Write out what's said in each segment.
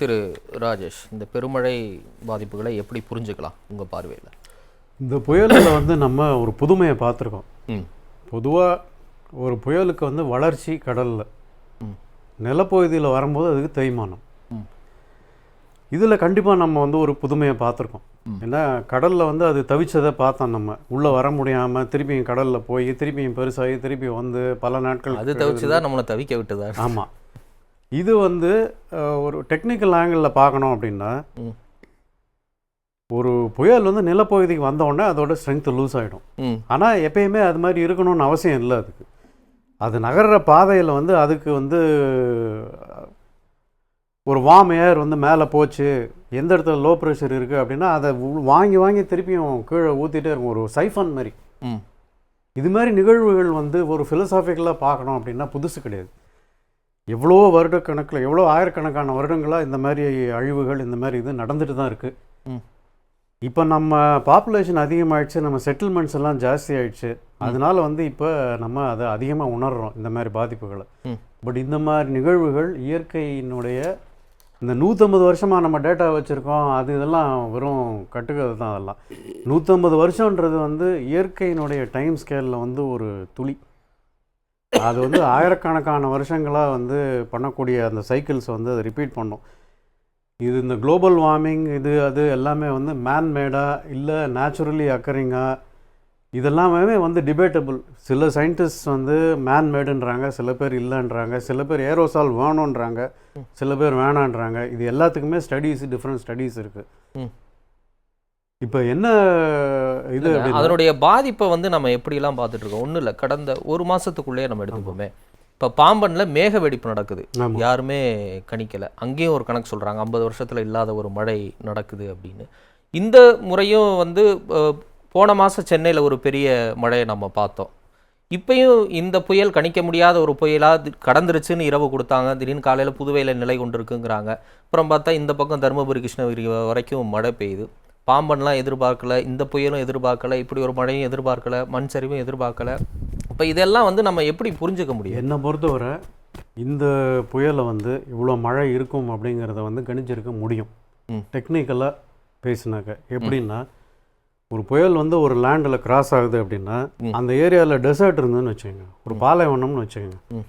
திரு ராஜேஷ் இந்த பெருமழை பாதிப்புகளை எப்படி புரிஞ்சுக்கலாம் உங்கள் பார்வையில்? இந்த புயலில் வந்து நம்ம ஒரு புதுமையை பார்த்துருக்கோம். பொதுவாக ஒரு புயலுக்கு வந்து வளர்ச்சி கடலில். நிலப்பகுதியில் வரும்போது அதுக்கு தேய்மானம். இதில் கண்டிப்பாக நம்ம வந்து ஒரு புதுமையை பார்த்துருக்கோம். ஏன்னா கடலில் வந்து அது தவிச்சதை பார்த்தோம் நம்ம. உள்ளே வர முடியாமல் திருப்பியும் கடலில் போய் திருப்பியும் பெருசாகி திருப்பி வந்து பல நாட்கள் அது தவிச்சு தான் நம்மளை தவிக்க விட்டுதா? ஆமாம் இது வந்து ஒரு டெக்னிக்கல் ஆங்கிளில் பார்க்கணும் அப்படின்னா ஒரு புயல் வந்து நிலப்பகுதிக்கு வந்த உடனே அதோட ஸ்ட்ரென்த் லூஸ் ஆகிடும் ஆனால் எப்பயுமே அது மாதிரி இருக்கணும்னு அவசியம் இல்லை அதுக்கு. அது நகர்ற பாதையில் வந்து அதுக்கு வந்து ஒரு வார்ம் ஏர் வந்து மேலே போச்சு எந்த இடத்துல லோ ப்ரெஷர் இருக்குது அப்படின்னா அதை வாங்கி வாங்கி திருப்பியும் கீழே ஊற்றிட்டே இருக்கும் ஒரு சைஃபன் மாதிரி. இது மாதிரி நிகழ்வுகள் வந்து ஒரு ஃபிலசாஃபிக்கலாக பார்க்கணும் அப்படின்னா புதுசு கிடையாது. எவ்வளோ வருடக்கணக்கில் எவ்வளோ ஆயிரக்கணக்கான வருடங்களாக இந்த மாதிரி அழிவுகள் இந்த மாதிரி இது நடந்துட்டு தான் இருக்குது. இப்போ நம்ம பாப்புலேஷன் அதிகமாகிடுச்சு நம்ம செட்டில்மெண்ட்ஸ் எல்லாம் ஜாஸ்தி ஆயிடுச்சு. அதனால வந்து இப்போ நம்ம அதை அதிகமாக உணர்றோம் இந்த மாதிரி பாதிப்புகளை. பட் இந்த மாதிரி நிகழ்வுகள் இயற்கையினுடைய இந்த நூற்றம்பது வருஷமாக நம்ம டேட்டா வச்சுருக்கோம் அது இதெல்லாம் வெறும் கட்டுக்கிறது தான் அதெல்லாம். நூற்றம்பது வருஷன்றது வந்து இயற்கையினுடைய டைம் ஸ்கேலில் வந்து ஒரு துளி. அது வந்து ஆயிரக்கணக்கான வருஷங்களாக வந்து பண்ணக்கூடிய அந்த சைக்கிள்ஸ் வந்து அதை ரிப்பீட் பண்ணும். இது இந்த குளோபல் வார்மிங் இது அது எல்லாமே வந்து மேன் மேடா இல்லை நேச்சுரலி அக்கரிங்கா இதெல்லாமே வந்து டிபேட்டபிள் சில சயின்டிஸ்ட் வந்து மேன் மேடுன்றாங்க சில பேர் இல்லைன்றாங்க சில பேர் ஏரோசால் வேணுன்றாங்க சில பேர் வேணான்றாங்க. இது எல்லாத்துக்குமே ஸ்டடீஸ் டிஃப்ரெண்ட் ஸ்டடீஸ் இருக்குது. இப்போ என்ன இது அதனுடைய பாதிப்பை வந்து நம்ம எப்படிலாம் பார்த்துட்டு இருக்கோம் ஒன்றும் இல்லை கடந்த ஒரு மாசத்துக்குள்ளேயே நம்ம எடுத்துப்போமே. இப்போ பாம்பன்ல மேக வெடிப்பு நடக்குது. யாருமே கணிக்கல. அங்கேயும் ஒரு கணக்கு சொல்றாங்க ஐம்பது வருஷத்துல இல்லாத ஒரு மழை நடக்குது அப்படின்னு. இந்த முறையும் வந்து போன மாசம் சென்னையில ஒரு பெரிய மழையை நம்ம பார்த்தோம். இப்பயும் இந்த புயல் கணிக்க முடியாத ஒரு புயலா தி- கடந்துருச்சுன்னு இரவு கொடுத்தாங்க. திடீர்னு காலையில புதுவையில நிலை கொண்டிருக்குங்கிறாங்க. அப்புறம் பார்த்தா இந்த பக்கம் தருமபுரி கிருஷ்ணகிரி வரைக்கும் மழை பெய்யுது. பாம்பன்லாம் எதிர்பார்க்கல இந்த புயலும் எதிர்பார்க்கல இப்படி ஒரு மழையும் எதிர்பார்க்கல மண் சரிவும் எதிர்பார்க்கல. இப்போ இதெல்லாம் வந்து நம்ம எப்படி புரிஞ்சுக்க முடியும்? என்னை பொறுத்தவரை இந்த புயலை வந்து இவ்வளோ மழை இருக்கும் அப்படிங்கிறத வந்து கணிச்சிருக்க முடியும். டெக்னிக்கலாக பேசினாக்க. எப்படின்னா ஒரு புயல் வந்து ஒரு லேண்டில் கிராஸ் ஆகுது அப்படின்னா. அந்த ஏரியாவில் டெசர்ட் இருந்துன்னு வச்சுக்கோங்க. ஒரு பாலைவனம்னு வச்சுக்கோங்க.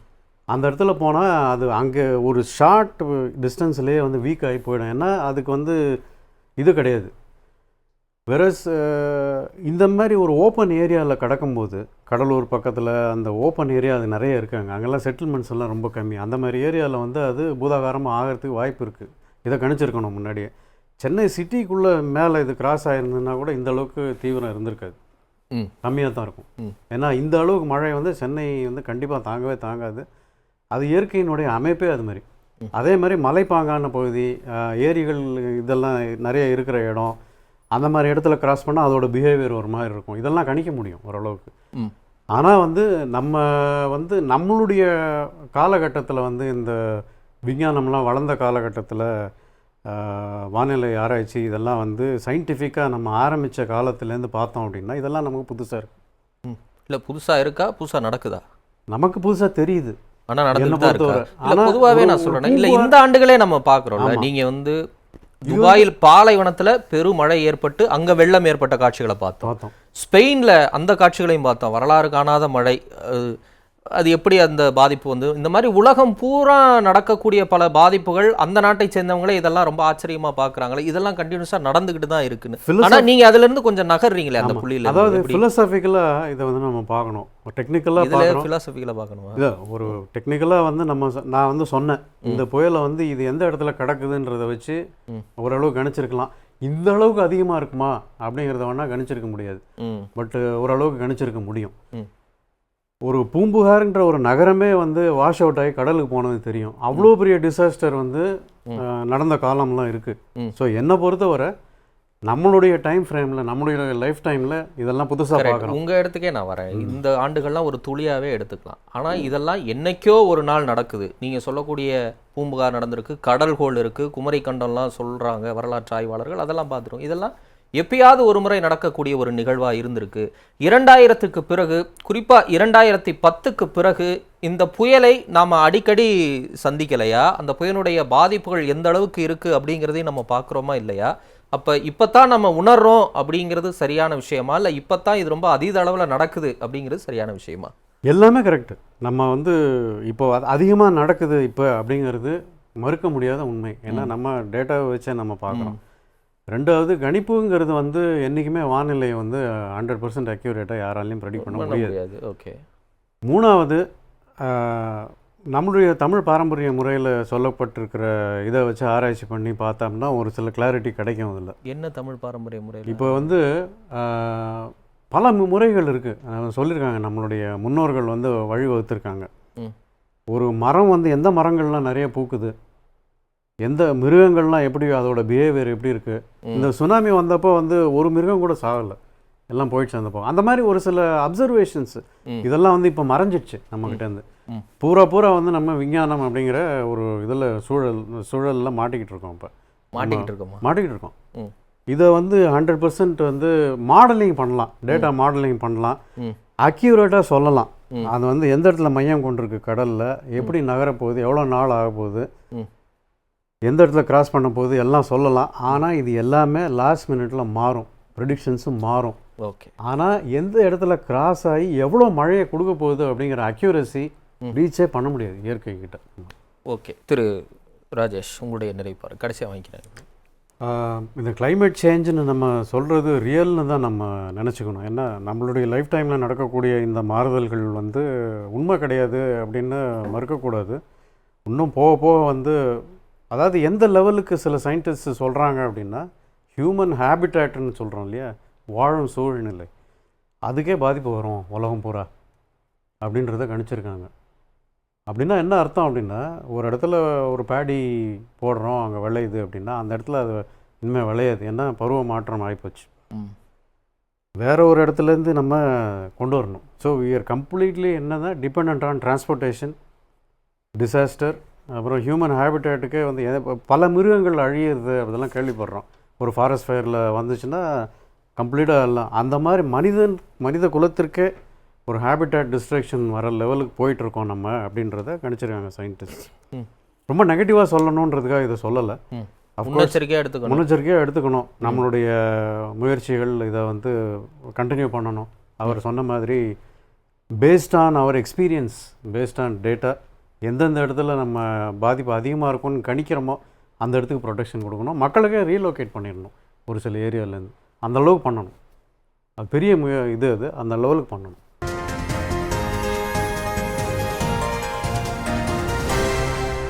அந்த இடத்துல போனால் அது அங்கே ஒரு ஷார்ட் டிஸ்டன்ஸ்லேயே வந்து வீக் ஆகி போயிடும். ஏன்னா அதுக்கு வந்து இது கிடையாது. வெரஸ் இந்த மாதிரி ஒரு ஓப்பன் ஏரியாவில் கடக்கும்போது கடலூர் பக்கத்தில் அந்த ஓப்பன் ஏரியா அது நிறைய இருக்காங்க. அங்கெல்லாம் செட்டில்மெண்ட்ஸ் எல்லாம் ரொம்ப கம்மி. அந்த மாதிரி ஏரியாவில் வந்து அது பூதாகாரமாக ஆகிறதுக்கு வாய்ப்பு இருக்குது இதை கணிச்சிருக்கணும் முன்னாடியே. சென்னை சிட்டிக்குள்ளே மேலே இது கிராஸ் ஆயிருந்ததுன்னா கூட இந்த அளவுக்கு தீவிரம் இருந்திருக்காது. கம்மியாக தான் இருக்கும். ஏன்னா இந்த அளவுக்கு மழை வந்து சென்னை வந்து கண்டிப்பாக தாங்கவே தாங்காது. அது இயற்கையினுடைய அமைப்பே அது மாதிரி. அதே மாதிரி மலைப்பாங்கான பகுதி ஏரிகள் இதெல்லாம் நிறைய இருக்கிற இடம். அந்த மாதிரி இடத்துல கிராஸ் பண்ணால் அதோட பிஹேவியர் ஒரு மாதிரி இருக்கும். இதெல்லாம் கணிக்க முடியும் ஓரளவுக்கு. ஆனால் வந்து நம்ம வந்து நம்மளுடைய காலகட்டத்தில் வந்து இந்த விஞ்ஞானம்லாம் வளர்ந்த காலகட்டத்தில் வானிலை ஆராய்ச்சி இதெல்லாம் வந்து சயின்டிஃபிக்காக நம்ம ஆரம்பித்த காலத்துலேருந்து பார்த்தோம் அப்படின்னா இதெல்லாம் நமக்கு புதுசாக இருக்குது இல்லை புதுசா இருக்கா? புதுசா நடக்குதா? நமக்கு புதுசாக தெரியுது. ஆனா என்னை நடந்துட்டு தான் இருக்கா? ஒரு- நான் ஒரு சொல்றேன். இல்ல இந்த ஆண்டுகளே நம்ம பாக்குறோம்ல ஆமா. நீங்க வந்து துபாயில் பாலைவனத்துல பெருமழை ஏற்பட்டு அங்க வெள்ளம் ஏற்பட்ட காட்சிகளை பார்த்தோம். ஸ்பெயின்ல அந்த காட்சிகளையும் பார்த்தோம். வரலாறு காணாத மழை அது எப்படி அந்த பாதிப்பு வந்து இந்த மாதிரி உலகம் பூரா நடக்கக்கூடிய பல பாதிப்புகள் அந்த நாட்டை சேர்ந்தவங்களே இதெல்லாம் ரொம்ப ஆச்சரியமா பாக்குறாங்களே இதெல்லாம் கண்டினியூஸா நடந்துகிட்டு தான் இருக்குன்னு. ஆனா நீங்க அதுல இருந்து கொஞ்சம் நகர்றீங்களே அந்த. புள்ளியில அதாவது? ஃபிலசாபிக்கலாக இதை வந்து நம்ம பார்க்கணும். டெக்னிக்கலாக பார்க்குறோம். பிலாசபிக்கலா பார்க்கணுமா? இல்லை ஒரு டெக்னிக்கலாக வந்து நம்ம நான் வந்து சொன்னேன். இந்த புயலை வந்து இது எந்த இடத்துல கிடக்குதுன்றத வச்சு. ஓரளவு கணிச்சிருக்கலாம். இந்த அளவுக்கு அதிகமாக இருக்குமா? அப்படிங்கிறத வேணால் கணிச்சிருக்க முடியாது. பட் ஓரளவுக்கு கணிச்சிருக்க முடியும். ஒரு பூம்புகார்ன்ற ஒரு நகரமே வந்து வாஷ் அவுட் ஆகி கடலுக்கு போனது தெரியும். அவ்வளோ பெரிய டிசாஸ்டர் வந்து நடந்த காலம்லாம் இருக்குது. ஸோ என்னை பொறுத்தவரை நம்மளுடைய டைம் ஃப்ரேமில் நம்மளுடைய லைஃப் டைமில் இதெல்லாம் புதுசாக Correct. பார்க்குறோம் உங்க இடத்துக்கே நான் வரேன். இந்த ஆண்டுகள்லாம் ஒரு துளியாவே எடுத்துக்கலாம். ஆனா இதெல்லாம் என்னைக்கோ ஒரு நாள் நடக்குது. நீங்க சொல்லக்கூடிய பூம்புகார் நடந்திருக்கு கடல்கோள் இருக்கு குமரி கண்டம்லாம் சொல்றாங்க வரலாற்று ஆய்வாளர்கள் அதெல்லாம் பார்த்துருவோம். இதெல்லாம் எப்பயாவது ஒரு முறை நடக்கக்கூடிய ஒரு நிகழ்வா இருந்திருக்கு. இரண்டாயிரத்துக்கு பிறகு குறிப்பா இரண்டாயிரத்தி பத்துக்கு பிறகு இந்த புயலை நாம அடிக்கடி சந்திக்கலையா? அந்த புயலுடைய பாதிப்புகள் எந்த அளவுக்கு இருக்கு அப்படிங்கிறதையும் நம்ம பார்க்குறோமா இல்லையா? அப்ப இப்பதான் நம்ம உணர்றோம் அப்படிங்கிறது சரியான விஷயமா? இல்ல இப்பதான் இது ரொம்ப அதீத அளவுல நடக்குது அப்படிங்கிறது சரியான விஷயமா? எல்லாமே கரெக்டு நம்ம வந்து இப்போ அதிகமாக நடக்குது இப்போ அப்படிங்கிறது மறுக்க முடியாத உண்மை. ஏன்னா நம்ம டேட்டாவை வச்சே நம்ம பார்க்குறோம். ரெண்டாவது கணிப்புங்கிறது வந்து என்றைக்குமே வானிலை வந்து ஹண்ட்ரட் பர்சன்ட் அக்யூரேட்டாக யாராலையும் ப்ரெடிக்ட் பண்ண முடியாது. ஓகே மூணாவது நம்மளுடைய தமிழ் பாரம்பரிய முறையில் சொல்லப்பட்டிருக்கிற இதை வச்சு ஆராய்ச்சி பண்ணி பார்த்தோம்னா ஒரு சில கிளாரிட்டி கிடைக்கும் அதில். என்ன தமிழ் பாரம்பரிய முறையில்? இப்போ வந்து பல முறைகள் இருக்குது சொல்லியிருக்காங்க. நம்மளுடைய முன்னோர்கள் வந்து வழிவகுத்திருக்காங்க. ஒரு மரம் வந்து எந்த மரங்கள்லாம் நிறைய பூக்குது? எந்த மிருகங்கள்லாம் எப்படி அதோட பிஹேவியர் எப்படி இருக்குது இந்த சுனாமி வந்தப்போ வந்து ஒரு மிருகம் கூட சாகலை. எல்லாம் போயிடுச்சு அந்த பக்கம். அந்த மாதிரி ஒரு சில அப்சர்வேஷன்ஸ். இதெல்லாம் வந்து இப்போ மறைஞ்சிடுச்சு நம்மக்கிட்டேருந்து. பூரா பூரா வந்து நம்ம விஞ்ஞானம் அப்படிங்கிற ஒரு இதில் சூழல் சூழலில் மாட்டிக்கிட்டு இருக்கோம் இப்போ. மாட்டிக்கிட்டு இருக்கோமா? மாட்டிக்கிட்டு இருக்கோம். இதை வந்து ஹண்ட்ரட் பர்சன்ட் வந்து மாடலிங் பண்ணலாம். டேட்டா மாடலிங் பண்ணலாம். அக்யூரேட்டாக சொல்லலாம். அது வந்து எந்த இடத்துல மையம் கொண்டிருக்கு கடலில் எப்படி நகரப்போகுது எவ்வளோ நாள் ஆக போகுது. எந்த இடத்துல கிராஸ் பண்ண போகுது எல்லாம் சொல்லலாம். ஆனால் இது எல்லாமே லாஸ்ட் மினிட்ல மாறும். ப்ரிடிக்ஷன்ஸும் மாறும். ஓகே. ஆனால் எந்த இடத்துல கிராஸ் ஆகி எவ்வளோ மழையை கொடுக்க போகுது அப்படிங்கிற அக்யூரசி ம். ரீச்சே பண்ண முடியாது இயற்கை கிட்ட ஓகே. திரு ராஜேஷ் உங்களுடைய நிறைப்பாரு கடைசியாக வாங்கிக்கிறேன். இந்த climate சேஞ்சுன்னு நம்ம சொல்கிறது ரியல்னு தான் நம்ம நினச்சிக்கணும். ஏன்னா நம்மளுடைய லைஃப் டைமில் நடக்கக்கூடிய இந்த மாறுதல்கள் வந்து உண்மை கிடையாது அப்படின்னு மறுக்கக்கூடாது. இன்னும் போக போக வந்து அதாவது எந்த லெவலுக்கு சில சயின்டிஸ்ட் சொல்கிறாங்க அப்படின்னா ஹியூமன் ஹேபிட்டேட்னு சொல்கிறோம் இல்லையா? வாழும் சூழ்நிலை. அதுக்கே பாதிப்பு வரும் உலகம் பூரா. அப்படின்றத கணிச்சிருக்காங்க. அப்படின்னா என்ன அர்த்தம் அப்படின்னா ஒரு இடத்துல ஒரு பேடி போடுறோம் அங்கே விளையுது அப்படின்னா அந்த இடத்துல அது இனிமேல் விளையாது. ஏன்னா பருவ மாற்றம் ஆகிப்போச்சு வேற ஒரு இடத்துலேருந்து நம்ம கொண்டு வரணும். ஸோ are கம்ப்ளீட்லி என்னதான் டிபெண்ட் ஆன் டிரான்ஸ்போர்ட்டேஷன் டிசாஸ்டர் அப்புறம் ஹியூமன் ஹேபிட்டேட்டுக்கே வந்து பல மிருகங்கள் அழியிறது அதெல்லாம் கேள்விப்படுறோம். ஒரு ஃபாரஸ்ட் ஃபயரில் வந்துச்சுன்னா கம்ப்ளீட்டாக எல்லாம். அந்த மாதிரி மனிதன் மனித குலத்திற்கே ஒரு ஹேபிட்டேட் டிஸ்ட்ரக்ஷன் வர லெவலுக்கு போயிட்டுருக்கோம் நம்ம அப்படின்றத கணிச்சிருக்காங்க சயின்டிஸ்ட். ரொம்ப நெகட்டிவாக சொல்லணுன்றதுக்காக இதை சொல்லலை. முன்னெச்சரிக்கையாக எடுத்துக்கணும். முன்னெச்சரிக்கையாக எடுத்துக்கணும். நம்மளுடைய முயற்சிகள் இதை வந்து கண்டினியூ பண்ணணும். அவர் சொன்ன மாதிரி பேஸ்ட் ஆன் அவர் எக்ஸ்பீரியன்ஸ் பேஸ்ட் ஆன் டேட்டா எந்தெந்த இடத்துல நம்ம பாதிப்பு அதிகமாக இருக்கும்னு கணிக்கிறோமோ அந்த இடத்துக்கு ப்ரொடெக்ஷன் கொடுக்கணும். மக்களுக்கே ரீலோகேட் பண்ணிடணும். ஒரு சில ஏரியாவிலேருந்து அந்த அளவுக்கு பண்ணணும். அது பெரிய முய இது அது. அந்த லெவலுக்கு பண்ணணும்.